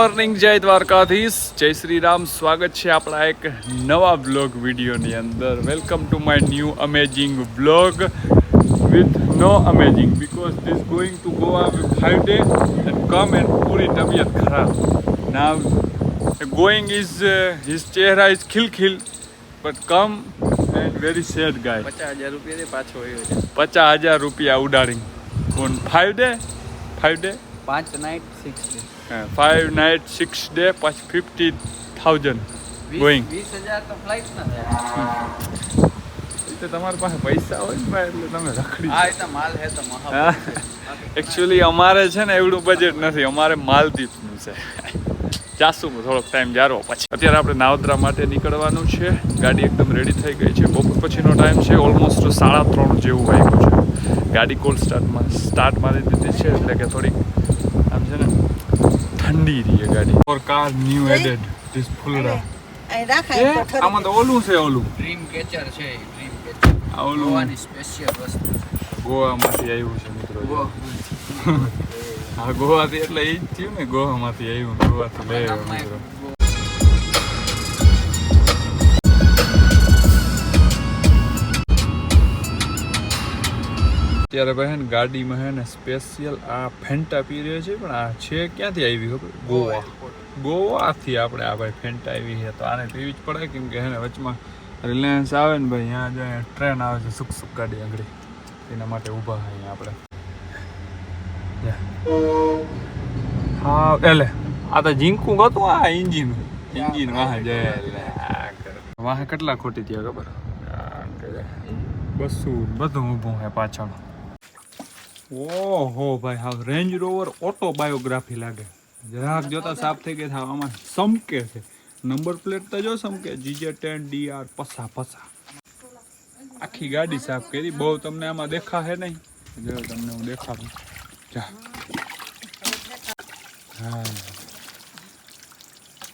Morning જય દ્વારકાધીશ. જય શ્રી રામ સ્વાગત છે આપણા એક નવા બ્લોગ વિડીયોની અંદર. Welcome to my new amazing blog with no amazing because this going to Goa with five day and come and પૂરી તબિયત ખરાબ નાવ ગોઈંગ ઇઝ હિઝ ચહેરા is ખિલખિલ but come and very sad guy પચાસ હજાર રૂપિયા પાછો આવ્યો છે પચાસ હજાર રૂપિયા ઉડાડી કોણ ફાઈવ ડે ફાઈવ ડે પાંચ night six day five night six day પછી ફિફ્ટી થાઉઝન્ડ ગોઈંગ વીસ હજાર તો ફ્લાઇટ ના થાય. તો તમારી પાસે પૈસા હોય ને ભાઈ એટલે તમે રખડી હા એટલે માલ હે તો એકચ્યુઅલી અમારે છે ને એવડું બજેટ નથી. અમારે માલદીપનું છે. જાસુ થોડોક ટાઈમ જારો પછી અત્યારે આપણે નાવદ્રા માટે નીકળવાનું છે. ગાડી એકદમ રેડી થઈ ગઈ છે. બપોર પછીનો ટાઈમ છે. ઓલમોસ્ટ સાડા ત્રણ જેવું વાગ્યું છે. ગાડી કોલ સ્ટાર્ટમાં સ્ટાર્ટ મારી દીધી છે. એટલે કે થોડીક ઠંડી રહી ગાડી. For car new added this full અહીં રાખાય આમાં તો ઓલું છે ઓલું. ડ્રીમ કેચર છે ડ્રીમ કેચર આ ઓલું. ગોવાની સ્પેશિયલ વસ્તુ ગોવામાંથી આવ્યું છે મિત્રો હા ગોવાથી એટલે ઈ જ થયું ને ગોવામાંથી આવ્યું ગોવાથી લઈ આવ્યો મિત્રો. અત્યારે ભાઈ ને ગાડીમાં હે ને સ્પેશિયલ આ ફેન્ટા પી રહ્યો છે પણ આ છે ક્યાંથી આવી ખબર? ગોવા. ગોવાથી આપણે આ ભાઈ ફેન્ટા આવી છે તો આને પીવી જ પડે કેમ કે હે ને વચમાં રિલાયન્સ આવે ને ભાઈ અહીંયા જાય ટ્રેન આવે છે સુખ સુખ ગાડી આગળ. એના માટે ઊભા અહીંયા આપણે. હા એટલે આ તો ઝીંકું ગતું આ ઇન્જિન ઇન્જિન વાહ જાય વાહ કેટલા ખોટી થયા ખબર. બસો બધું ઊભું હે પાછળ ઓહો ભાઈ હા રેન્જ રોવર ઓટો બાયોગ્રાફી લાગે. જરાક જોતા સાફ થઈ ગયા થાવ આમાં સમકે છે. નંબર પ્લેટ તો જો સમકે જીજે ટેન ડી આર પસા પસા. આખી ગાડી સાફ કરી, બહુ તમને આમાં દેખાશે નહીં. જો તમને હું દેખાડું. જા. હા.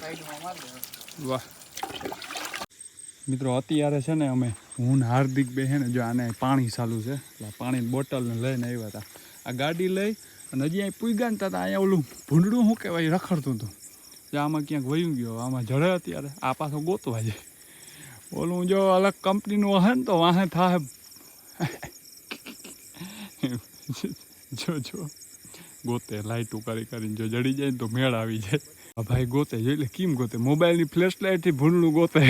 સાઈડમાં માર દો. વાહ. મિત્રો, અત્યારે છે ને અમે હું હાર્દિક બહેન જો આને પાણી ચાલુ છે. એટલે પાણીની બોટલને લઈને આવ્યા હતા. આ ગાડી લઈ અને હજી અહીં પૂગ્યા ને ત્યાં અહીંયા ઓલું ભૂંડડું શું કહેવાય રખડતું હતું. જે આમાં ક્યાંક વયું ગયો આમાં જડે અત્યારે. આ પાછો ગોતવા જાય. ઓલું જો અલગ કંપનીનું હશે તો વાહે થાય જો જો. ગોતે લાઇટું કરી કરીને જો જડી જાય ને તો મેળ આવી જાય. આ ભાઈ ગોતે એટલે કેમ ગોતે? મોબાઈલની ફ્લેશ લાઇટથી ભૂંડલું ગોતે.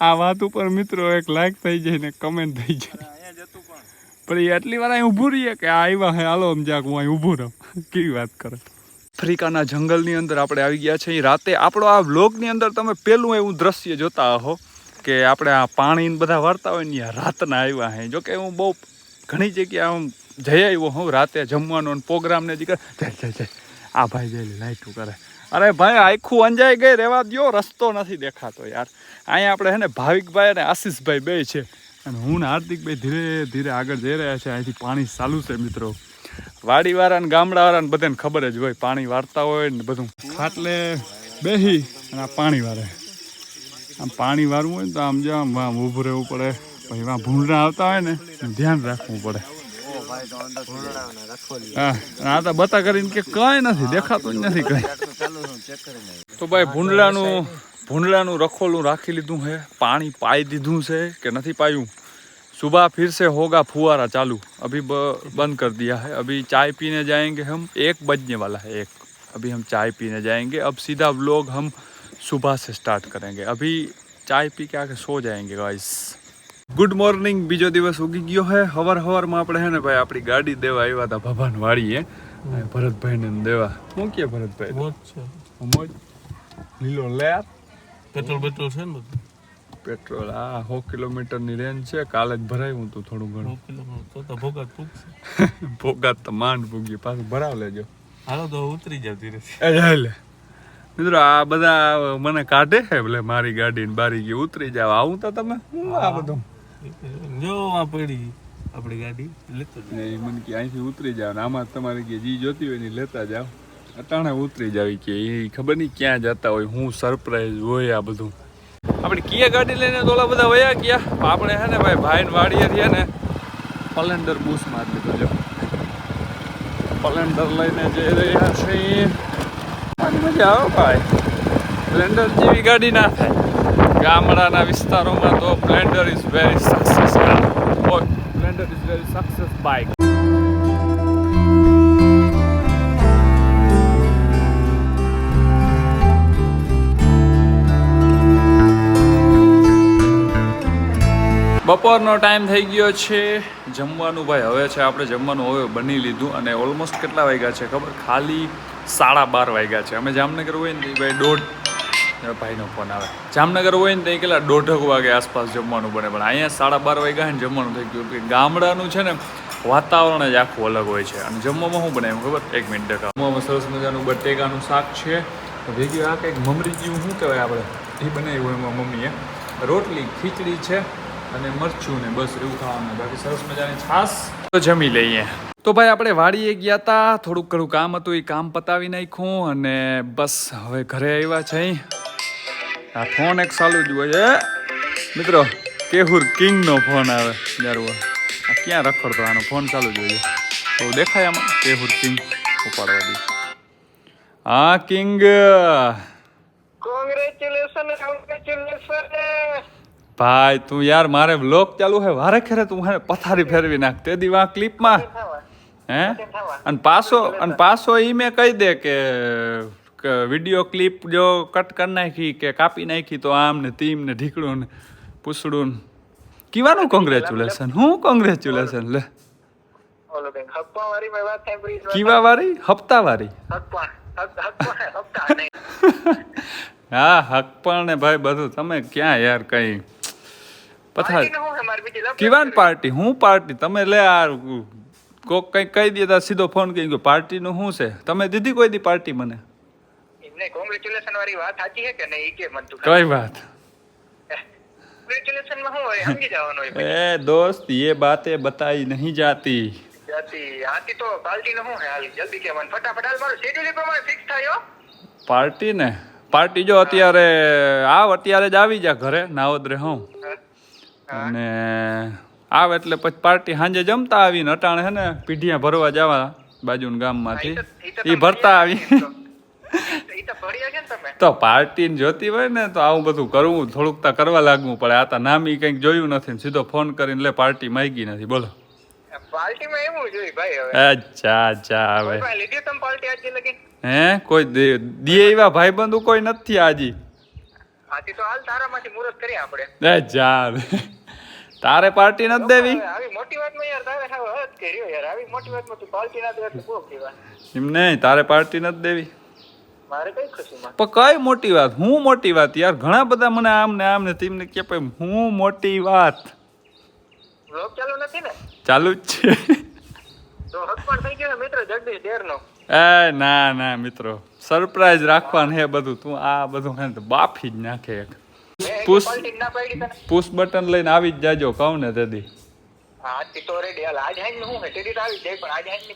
આ વાત ઉપર મિત્રો એક લાઈક થઈ જાય ને કમેન્ટ થઈ જાય. પણ. પણ એ આટલી વાર અહીં ઊભું રહીએ કે આ આવ્યા હે હાલો જાક હું અહીં ઊભું રહું. કેવી વાત કરે. આફ્રિકાના જંગલની અંદર આપણે આવી ગયા છે રાતે આપણો આ વ્લોગની અંદર તમે પહેલું એવું દ્રશ્ય જોતા હો કે આપણે આ પાણી બધા વાર્તા હોય ને રાતના આવ્યા હે. જોકે હું બહુ ઘણી જગ્યાએ આમ જઈ આવ્યો હું રાતે જમવાનો પ્રોગ્રામને ને કરે જય જય જય. આ ભાઈ જઈ લાઈટું કરે. અરે ભાઈ, આખું અંજાઈ ગઈ રહેવા દ્યો, રસ્તો નથી દેખાતો યાર. અહીંયા આપણે છે ને, ભાવિકભાઈ અને આશીષભાઈ બે છે. અને હું ને હાર્દિકભાઈ ધીરે ધીરે આગળ જઈ રહ્યા છે અહીંથી પાણી ચાલુ છે, મિત્રો. વાડીવાળા ને ગામડાવાળાને બધાને ખબર જ હોય, પાણી વાર્તા હોય ને બધું. ખાટલે બેહી અને આ પાણી વારે. આમ પાણી વારવું હોય ને તો આમ જો આમ ઊભું રહેવું પડે. પછી વાં ભૂંડરા આવતા હોય ને ધ્યાન રાખવું પડે. હા અને આ તો બતા કરીને કે કઈ નથી દેખાતું જ નથી કઈ તો ભાઈ ભૂંડલાનું ભૂંડલાનું રખોલું રાખી લીધું છે પાણી પાઈ દીધું છે કે નથી પાયું सुबह फिर से होगा फुहारा चालू अभी ब- बंद कर दिया है अभी चाय पीने जाएंगे हम एक बजने वाला है एक अभी हम चाय पीने जाएंगे अब सीधा व्लॉग हम सुबह से स्टार्ट करेंगे अभी चाय पी के आके सो जाएंगे गाइस ગુડ મોર્નિંગ બીજો દિવસ ઉગી ગયો હે. હવાર હવારમાં આપણે હે ને ભાઈ આપણી ગાડી દેવા આવ્યા હતા વાળી વાળીએ ભરતભાઈ ને દેવા. શું કે ભરતભાઈ? મોજ છે. મોજ? લીલો લેર? પેટ્રોલ પેટ્રોલ છે ને બધું? પેટ્રોલ આ સો કિલોમીટરની રેન્જ છે. કાલે જ ભરાયું હતું થોડું ઘણું. કિલોમીટર ભોગાત પૂગશે ભોગાત તો માંડ ભૂગી. પાછું ભરાવ લેજો. હાલો તો ઉતરી જાવ ધીરે મિત્રો આ બધા મને કાઢે છે. એટલે મારી ગાડી ને બારી ગઈ. ઉતરી જાવ આવું તો તમે? હું આ બધું? જો આ પડી આપણી ગાડી. લેતો ને ઈ મને કે અહીંથી ઉતરી જાવ ને આમાં તમારે કે જી જોતી હોય ને લેતા જાવ અટાણે ઉતરી જાવી કે એ ખબર નહીં ક્યાં જતા હોય, હું સરપ્રાઈઝ હોય આ બધું. આપણે કિયા ગાડી લઈને તોલા બધા વયા ગયા. પણ આપણે હે ને ભાઈ, ભાઈને વાડીએ થયા ને પલેન્ડર બૂસ માર લીધો, જો. પલેન્ડર લઈને જઈ રહ્યા છે મજા આવે ભાઈ. સ્પ્લેન્ડર જેવી ગાડી ના થાય. ગામડાના વિસ્તારોમાં તો blender is very success blender is very success bike. બપોરનો ટાઈમ થઈ ગયો છે જમવાનું. ભાઈ હવે છે આપણે જમવાનું હવે બની લીધું અને ઓલમોસ્ટ કેટલા વાગ્યા છે ખબર? ખાલી સાડા બાર વાગ્યા છે. અમે જામનગર હોય ને ભાઈ દોઢ ભાઈનો ફોન આવે. જામનગર હોય ને તો એ કેટલા દોઢક વાગે આસપાસ જમવાનું બને. પણ અહીંયા સાડા બાર વાગ્યા ને જમવાનું થઈ ગયું કે ગામડાનું છે ને વાતાવરણ જ આખું અલગ હોય છે. અને જમવામાં શું બનાવ્યું ખબર? એક મિનિટ ટકા જમવામાં સરસ મજાનું બટેકાનું શાક છે. ભેગી આ કંઈક મમરી જેવું શું કહેવાય આપણે? એ બનાવ્યું એમાં મમ્મીએ. રોટલી, ખીચડી છે અને મરચું ને બસ એવું ખાવાનું. બાકી સરસ મજાની છાસ. તો જમી લઈએ. તો ભાઈ આપણે વાડીએ ગયા હતા થોડુંક ઘણું કામ હતું, એ કામ પતાવી નાખ્યું અને બસ હવે ઘરે આવ્યા છે આ ફોન એક ચાલુ જ હોય છે. મિત્રો કેહુર કિંગનો ફોન આવે યાર આ ક્યાં રખડતો આનો ફોન ચાલુ જ હોય છે. બહુ દેખાય આમાં. કેહુર કિંગ ઉપાડવા દે હા કિંગ. ભાઈ તું યાર મારે બ્લોક ચાલુ હે વારે ખેરે તું હે પથારી ફેરવી નાખ. તે દી આ ક્લિપમાં હે? અને પાછો અને પાછો ઈ મેં કહી દે કે વીડિયો ક્લિપ જો કટ કરી નાખી કે કાપી નાખી તો આમ ને તીમ ને ઢીકડું ને પૂછડું ને. કીવાનું કોંગ્રેચ્યુલેશન હું કોંગ્રેચ્યુલેશન લે. કીવા વાળી હપ્તા વાળી હા હક પણ ને ભાઈ બધું. તમે ક્યાં યાર કઈ? પથાર. કીવાન પાર્ટી? હું પાર્ટી? તમે લે આ કોક કંઈક કહી દેતા સીધો ફોન કરી ગયો પાર્ટીનું શું છે? તમે દીધી કોઈ દી પાર્ટી મને? નહીં કોંગ્રેચ્યુલેશન વાળી વાત સાચી છે કે નહીં કે મનતું કઈ વાત? કોંગ્રેચ્યુલેશનમાં હોય સમજી જવાનું એ દોસ્ત યે બાતે બતાઈ નહીં જાતી. જાતી. આતી તો પાર્ટી નો શું હાલ? જલ્દી કે મન. ફટાફટ હાલ મારું શેડ્યુલ પ્રમાણે ફિક્સ થાયો પાર્ટી ને? પાર્ટી જો અત્યારે આવ અત્યારે જ આવી જા ઘરે નાવદ રે હું. અને આવે એટલે પછી પાર્ટી સાંજે જમતા આવીને અટાણે હે ને પીઢિયા ભરવા જવા બાજુના ગામમાંથી. એ ભરતા આવી. તો- ઈ પાર્ટી જોતી હોય ને તો આવું બધું કરવું થોડુંક તો કરવા લાગવું પડે. આ તો નામી કંઈક જોયું નથી સીધો ફોન કરીને લે પાર્ટી માંગી નથી. બોલો. અચ્છા અચ્છા હવે. કોઈ હે? દે- એવા ભાઈબંધુ કોઈ નથી આજી. તારે પાર્ટી નથી દેવી? એમ નહીં તારે પાર્ટી નથી દેવી? પણ કઈ મોટી વાત? હું મોટી વાત? યાર ઘણા બધા મને આમ ને આમ ને તેમને કે ભાઈ હું મોટી વાત. ચાલુ નથી ને? ચાલુ જ છે. તો હક થઈ ગયો મિત્ર જગદીશ ડેરનો એ ના ના મિત્રો. સરપ્રાઈઝ રાખવાનું હે બધું. તું આ બધું હે બાફી જ નાખે એક. પુશ. પુશ બટન લઈને આવી જ જાજો કહું ને તેદી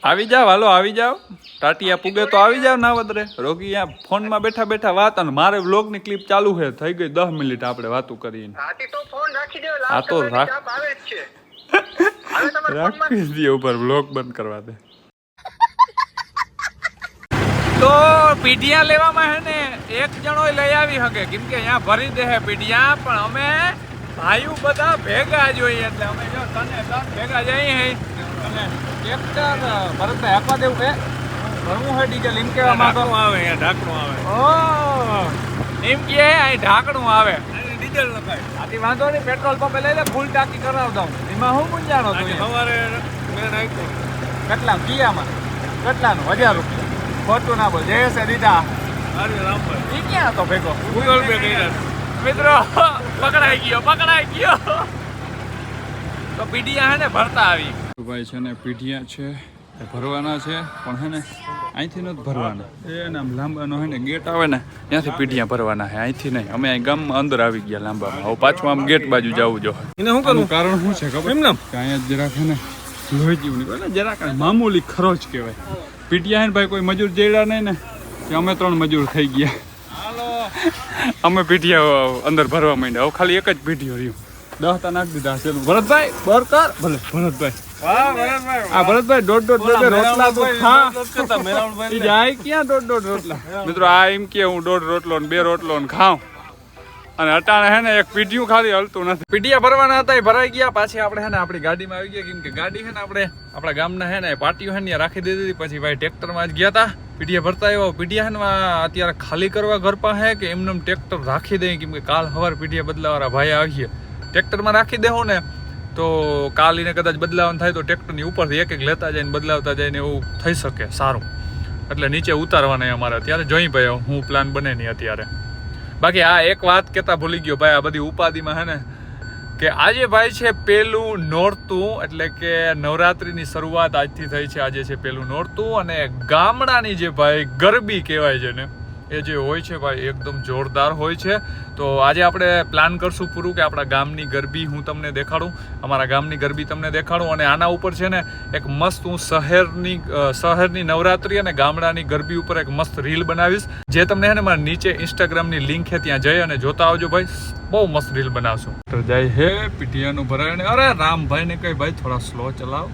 આવી જાવ હાલો આવી જાવ ટાટિયા પૂગે તો આવી જાવ ના વધરે રોગી ફોનમાં બેઠા બેઠા વાત અને મારે વ્લોગની ક્લિપ ચાલુ છે. થઈ ગઈ દસ મિનિટ આપણે વાતું કરીને. હા તો રાખી. દે ઉપર વ્લોગ બંધ કરવા દે. તો પીઢિયા લેવામાં હે ને એક જણો લઈ આવી શકે કેમ કે અહીંયા ભરી દે હે પીઢિયા પણ અમે ભાઈઓ બધા ભેગા જોઈએ એટલે અમે જો તને તન ભેગા જઈએ અને ટ્રેક્ટર ભરતભાઈ આપવા દેવું કે ભરવું હોય ડીઝલ એમ કેવા માંગો. આવે અહીંયા ઢાંકણું આવે. ઓ! એમ કે અહીં ઢાંકણું આવે. ડીઝલ નખાય આથી વાંધો નહીં પેટ્રોલ પંપે લઈ લે ફૂલ ટાંકી કરાવતા હું. એમાં હું આજે તું સવારે મેં નાખ્યું કેટલા? કિયામાં? કેટલાનું? હજાર રૂપિયા. ખોટું ના બોલ. જયેશે દીધા અરે રામભાઈ એ ક્યાં હતો ભેગો? મિત્રો પકડાઈ ગયો પકડાઈ ગયો. તો પીઢિયા હે ને ભરતા આવી. ભાઈ છે ને પીઢિયા છે એ ભરવાના છે પણ હે ને અહીંથી નથી ભરવાના. એને આમ લાંબાનો હે ને ગેટ આવે ને ત્યાંથી પીઢિયા ભરવાના છે અહીંથી નહીં. અમે અહીં ગામમાં અંદર આવી ગયા લાંબામાં. હવે પાછું આમ ગેટ બાજુ જવું જો. એને શું કરવું? કારણ શું છે ખબર? એમ ને કે અહીંયા જરાક હે ને લોહી જેવું નીકળે જરાક મામૂલી ખરોચ કહેવાય. પીટિયા હે ને ભાઈ કોઈ મજૂર જેડા નહીં ને કે અમે ત્રણ મજૂર થઈ ગયા. અમે પીઠિયા અંદર ભરવા માંડ્યા. હવે ખાલી એક જ પીઠિયો રહ્યું. દસ તા નાખી દીધા છે. ભરતભાઈ બરકર. ભલે ભરતભાઈ. આ ભરતભાઈ દોઢ દોઢ બે બે રોટલા તો ખા. કરતા મેરાવણભાઈ ઈ જાય ક્યાં દોઢ દોઢ રોટલા? મિત્રો આ એમ કે હું દોઢ રોટલો ને બે રોટલો ને ખાઉં. અને અટાણે હે ને એક પીઢિયું ખાલી હલતું નથી. પીઢિયા ભરવાના હતા એ ભરાઈ ગયા. પાછી આપણે હે ને આપણી ગાડીમાં આવી ગયા. કેમ કે ગાડી હે ને આપણે આપણા ગામના હે ને પાટીઓ હે ને રાખી દીધી પછી ભાઈ ટ્રેક્ટરમાં જ ગયા હતા. પીઢિયા ભરતા આવ્યા હે અત્યારે ખાલી કરવા ઘર પાસે કે એમને ટ્રેક્ટર રાખી દઈએ કેમ કે કાલ સવાર પીઢિયા બદલાવાળા ભાઈ આવીએ. ટ્રેક્ટરમાં રાખી દેહો ને, તો કાલ એને કદાચ બદલાવાનું થાય તો ટ્રેક્ટરની ઉપરથી એક એક લેતા જાય ને બદલાવતા જાય ને એવું થઈ શકે, સારું. એટલે નીચે ઉતારવાના અમારે અત્યારે. જોઈ ભાઈ હું પ્લાન બને નહીં અત્યારે. બાકી આ એક વાત કેતા ભૂલી ગયો ભાઈ, આ બધી ઉપાધિમાં હે ને કે આજે ભાઈ છે પેલું નોરતું, એટલે કે નવરાત્રિની શરૂઆત આજથી થઈ છે. આજે છે પેલું નોરતું અને ગામડાની જે ભાઈ ગરબી કહેવાય છે ને એ જે હોય છે ભાઈ, એકદમ જોરદાર હોય છે. તો આજે આપણે પ્લાન કરશું પૂરું કે આપણા ગામની ગરબી હું તમને દેખાડું, અમારા ગામની ગરબી તમને દેખાડું અને આના ઉપર છે ને એક મસ્ત હું શહેરની શહેરની નવરાત્રી અને ગામડાની ગરબી ઉપર એક મસ્ત રીલ બનાવીશ. જે તમને ને મારા નીચે ઇન્સ્ટાગ્રામની લિંક છે, ત્યાં જઈ અને જોતા આવજો ભાઈ. બહુ મસ્ત રીલ બનાવશું. જય હે પીટીએનું ભરાય અરે રામભાઈ ને કઈ ભાઈ, થોડા સ્લો ચલાવ.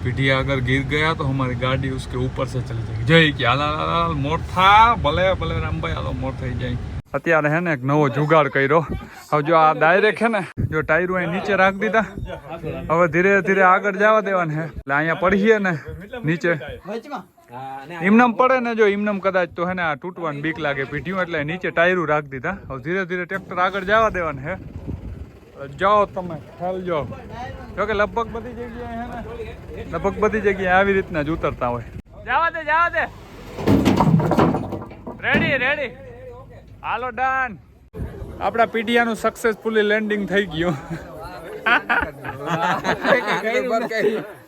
पीटिया अगर गिर गया तो हमारी गाड़ी उसके ऊपर से चली जाएगी जय कि हाल हाल हाल मोर था ભલે ભલે રામભાઈ હાલો મોર થઈ જાય અત્યારે હે ને એક નવો જુગાડ કર્યો હવે જો આ ડાયરેક્ટ હે ને જો ટાયરો અહીં નીચે રાખી દીધા હવે ધીરે ધીરે આગળ જવા દેવાને હે એટલે અહીંયા પડીએ ને નીચે ઇમનમ પડે ને જો ઇમનમ કદાચ તો હે ને આ તૂટવાનું બીક લાગે પીઠ્યું એટલે નીચે ટાયરું રાખી દીધા હવે ધીરે ધીરે ટ્રેક્ટર આગળ જવા દેવાને હે જાઓ તમે ખ્યાલ જો. જોકે લગભગ બધી જગ્યાએ હે ને લગભગ બધી જગ્યાએ આવી રીતના જ ઉતરતા હોય. જવા દે જવા દે રેડી રેડી હાલો ડન આપણા પીડિયાનું સક્સેસફુલી લેન્ડિંગ થઈ ગયું.